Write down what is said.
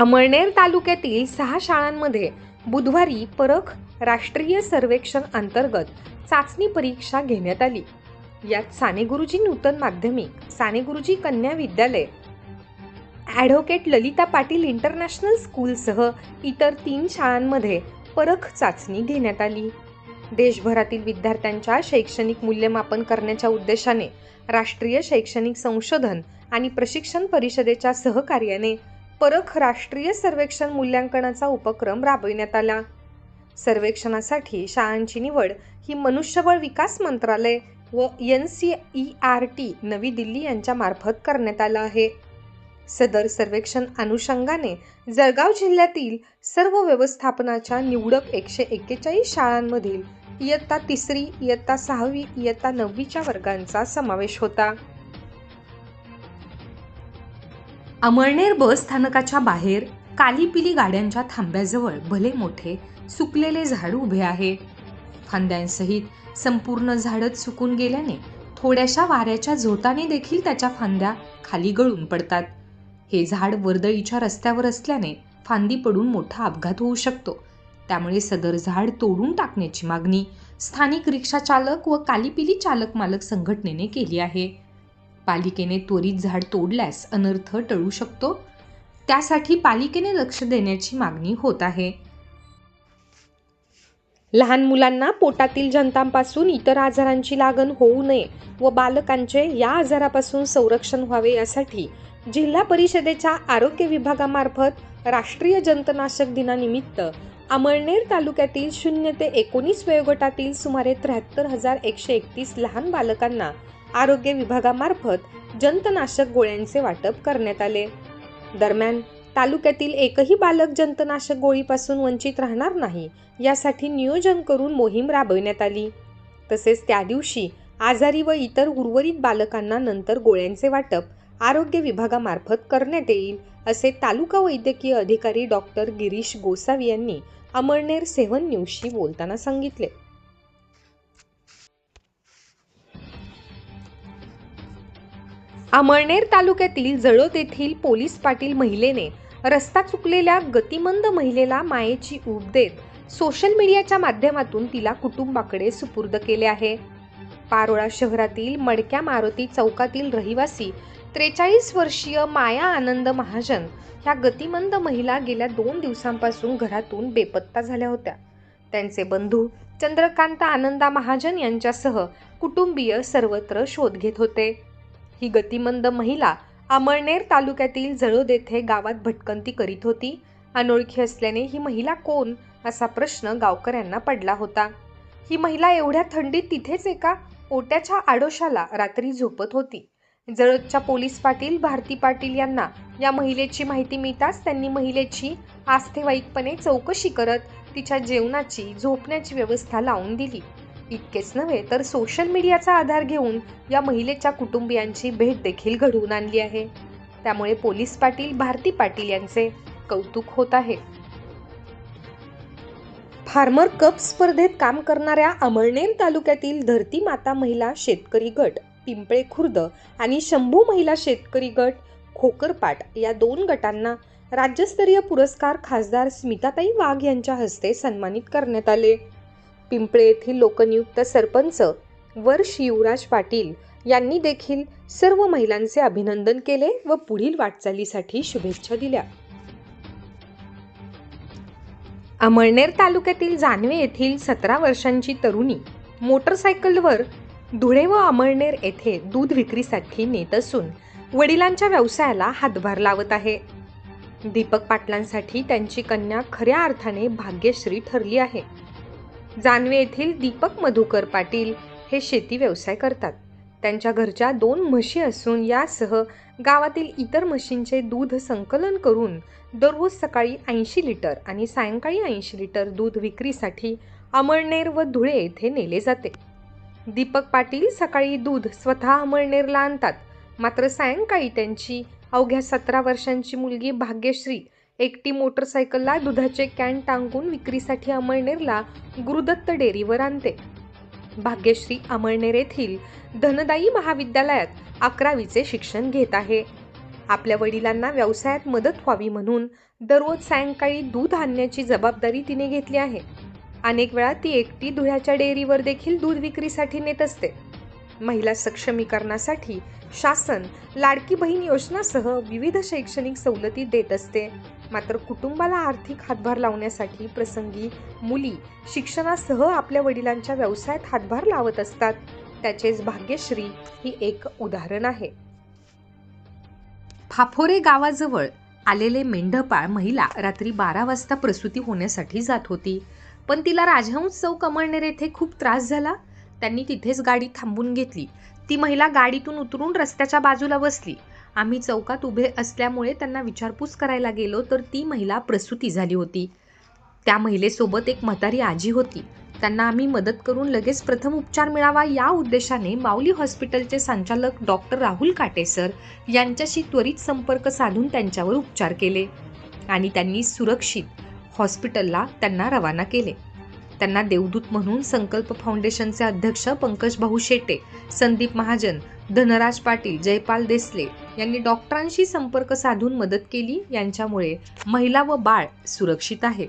अमळनेर तालुक्यातील सहा शाळांमध्ये बुधवारी परख राष्ट्रीय सर्वेक्षण अंतर्गत चाचणी परीक्षा घेण्यात आली. यात साने गुरुजी नूतन माध्यमिक साने गुरुजी कन्या विद्यालय ॲडव्होकेट ललिता पाटील इंटरनॅशनल स्कूलसह इतर तीन शाळांमध्ये परख चाचणी घेण्यात आली. देशभरातील विद्यार्थ्यांच्या शैक्षणिक मूल्यमापन करण्याच्या उद्देशाने राष्ट्रीय शैक्षणिक संशोधन आणि प्रशिक्षण परिषदेच्या सहकार्याने परख राष्ट्रीय सर्वेक्षण मूल्यांकनाचा उपक्रम राबविण्यात आला. सर्वेक्षणासाठी शाळांची निवड ही मनुष्यबळ विकास मंत्रालय व N C E R T नवी दिल्ली यांच्या मार्फत करण्यात आलं आहे. सदर सर्वेक्षण अनुषंगाने जळगाव जिल्ह्यातील सर्व व्यवस्थापनाच्या निवडक एकशे एक्केचाळीस शाळांमधील इयत्ता तिसरी इयत्ता सहावी इयत्ता नववीच्या वर्गांचा समावेश होता. अमळनेर बस स्थानकाच्या बाहेर कालीपिली गाड्यांच्या थांब्याजवळ भले मोठे सुकलेले झाड उभे आहे. फांद्यांसहित संपूर्ण झाडच सुकून गेल्याने थोड्याशा वाऱ्याच्या झोताने देखील त्याच्या फांद्या खाली गळून पडतात. हे झाड वर्दळीच्या रस्त्यावर असल्याने फांदी पडून मोठा अपघात होऊ शकतो. त्यामुळे सदर झाड तोडून टाकण्याची मागणी स्थानिक रिक्षा चालक व कालीपिली चालक मालक संघटनेने केली आहे. पालिकेने त्वरित झाड तोडल्यास अनर्थ टळू शकतो. त्यासाठी पालिकेने लक्ष देण्याची मागणी होत आहे. लहान मुलांना पोटातील जंतांपासून इतर आजारांची लागण होऊ नये व बालकांचे या आजारापासून संरक्षण व्हावे यासाठी जिल्हा परिषदेच्या आरोग्य विभागामार्फत राष्ट्रीय जंतनाशक दिनानिमित्त अमळनेर तालुक्यातील शून्य ते एकोणीस वयोगटातील सुमारे त्र्याहत्तर हजार एकशे एकतीस लहान बालकांना आरोग्य विभागामार्फत जंतनाशक गोळ्यांचे वाटप करण्यात आले. दरम्यान तालुक्यातील एकही बालक जंतनाशक गोळीपासून वंचित राहणार नाही यासाठी नियोजन करून मोहीम राबविण्यात आली. तसेच त्या दिवशी आजारी व इतर उर्वरित बालकांना नंतर गोळ्यांचे वाटप आरोग्य विभागामार्फत करण्यात येईल असे तालुका वैद्यकीय अधिकारी डॉक्टर गिरीश गोसावी यांनी अमळनेर सेव्हन न्यूजशी बोलताना सांगितले. अमळनेर तालुक्यातील जळोद येथील पोलीस पाटील महिलेने रस्ता चुकलेल्या गतिमंद महिलेला मायेची ऊब देत सोशल मीडियाच्या माध्यमातून तिला कुटुंबाकडे सुपूर्द केले आहे. पारोळा शहरातील मडक्या मारुती चौकातील रहिवासी त्रेचाळीस वर्षीय माया आनंद महाजन ह्या गतिमंद महिला गेल्या दोन दिवसांपासून घरातून बेपत्ता झाल्या होत्या. त्यांचे बंधू चंद्रकांत आनंदा महाजन यांच्यासह कुटुंबीय सर्वत्र शोध घेत होते. ही गतिमंद महिला अमळनेर तालुक्यातील जळोद येथे गावात भटकंती करीत होती. अनोळखी असल्याने ही महिला कोण? असा प्रश्न गावकऱ्यांना पडला होता. ही महिला एवढ्या थंडीत तिथेच एका ओट्याच्या आडोशाला रात्री झोपत होती. जळोदच्या पोलीस पाटील भारती पाटील यांना या महिलेची माहिती मिळताच त्यांनी महिलेची आस्थेवाईकपणे चौकशी करत तिच्या जेवणाची झोपण्याची व्यवस्था लावून दिली. इतकेच नव्हे तर सोशल मीडियाचा आधार घेऊन या महिलेच्या कुटुंबियांची भेट देखील घडवून आणली आहे. त्यामुळे पोलीस पाटील भारती पाटील यांचे कौतुक होत आहे. फार्मर कप स्पर्धेत काम करणाऱ्या अमळनेर तालुक्यातील धरती माता महिला शेतकरी गट पिंपळे खुर्द आणि शंभू महिला शेतकरी गट खोकरपाट या दोन गटांना राज्यस्तरीय पुरस्कार खासदार स्मिताताई वाघ यांच्या हस्ते सन्मानित करण्यात आले. पिंपळे येथील लोकनियुक्त सरपंच वर्ष युवराज पाटील यांनी देखील सर्व महिलांचे अभिनंदन केले व पुढील वाटचालीसाठी शुभेच्छा दिल्या. अमळनेर तालुक्यातील जानवे येथील सतरा वर्षांची तरुणी मोटरसायकलवर धुळे व अमळनेर येथे दूध विक्रीसाठी नेत असून वडिलांच्या व्यवसायाला हातभार लावत आहे. दीपक पाटलांसाठी त्यांची कन्या खऱ्या अर्थाने भाग्यश्री ठरली आहे. जानवे येथील दीपक मधुकर पाटील हे शेती व्यवसाय करतात. त्यांच्या घरच्या दोन म्हशी असून यासह गावातील इतर म्हशींचे दूध संकलन करून दररोज सकाळी ऐंशी लिटर आणि सायंकाळी ऐंशी लिटर दूध विक्रीसाठी अमळनेर व धुळे येथे नेले जाते. दीपक पाटील सकाळी दूध स्वतः अमळनेरला आणतात. मात्र सायंकाळी त्यांची अवघ्या सतरा वर्षांची मुलगी भाग्यश्री एकटी मोटरसायकलला दुधाचे कॅन टांगून विक्रीसाठी अमळनेरला गुरुदत्त डेअरीवर आणते. भाग्यश्री अमळनेर येथील धनदायी महाविद्यालयात अकरावीचे शिक्षण घेत आहे. आपल्या वडिलांना व्यवसायात मदत व्हावी म्हणून दररोज सायंकाळी दूध आणण्याची जबाबदारी तिने घेतली आहे. अनेक वेळा ती एकटी धुळ्याच्या डेअरीवर देखील दूध विक्रीसाठी नेत असते. महिला सक्षमीकरणासाठी शासन लाडकी बहीण योजनासह विविध शैक्षणिक सवलती देत असते. मात्र कुटुंबाला आर्थिक हातभार लावण्यासाठी प्रसंगी मुली शिक्षणासह आपल्या वडिलांच्या व्यवसायात हातभार लावत असतात. त्याचेच भाग्यश्री ही एक उदाहरण आहे. फाफोरे गावाजवळ आलेले मेंढपाळ महिला रात्री बारा वाजता प्रसूती होण्यासाठी जात होती. पण तिला राजहंस चौक अमळनेर येथे खूप त्रास झाला. त्यांनी तिथेच गाडी थांबून घेतली. ती महिला गाडीतून उतरून रस्त्याच्या बाजूला बसली. आम्ही चौकात उभे असल्यामुळे त्यांना विचारपूस करायला गेलो तर ती महिला प्रसूती झाली होती. त्या महिलेसोबत एक म्हातारी आजी होती. त्यांना आम्ही मदत करून लगेच प्रथम उपचार मिळावा या उद्देशाने माऊली हॉस्पिटलचे संचालक डॉक्टर राहुल काटेसर यांच्याशी त्वरित संपर्क साधून त्यांच्यावर उपचार केले आणि त्यांनी सुरक्षित हॉस्पिटलला त्यांना रवाना केले. त्यांना देवदूत म्हणून संकल्प फाउंडेशनचे अध्यक्ष पंकज भाऊ शेटे संदीप महाजन धनराज पाटील जयपाल देसले यांनी डॉक्टरांशी संपर्क साधून मदत केली. यांच्यामुळे महिला व बाळ सुरक्षित आहे.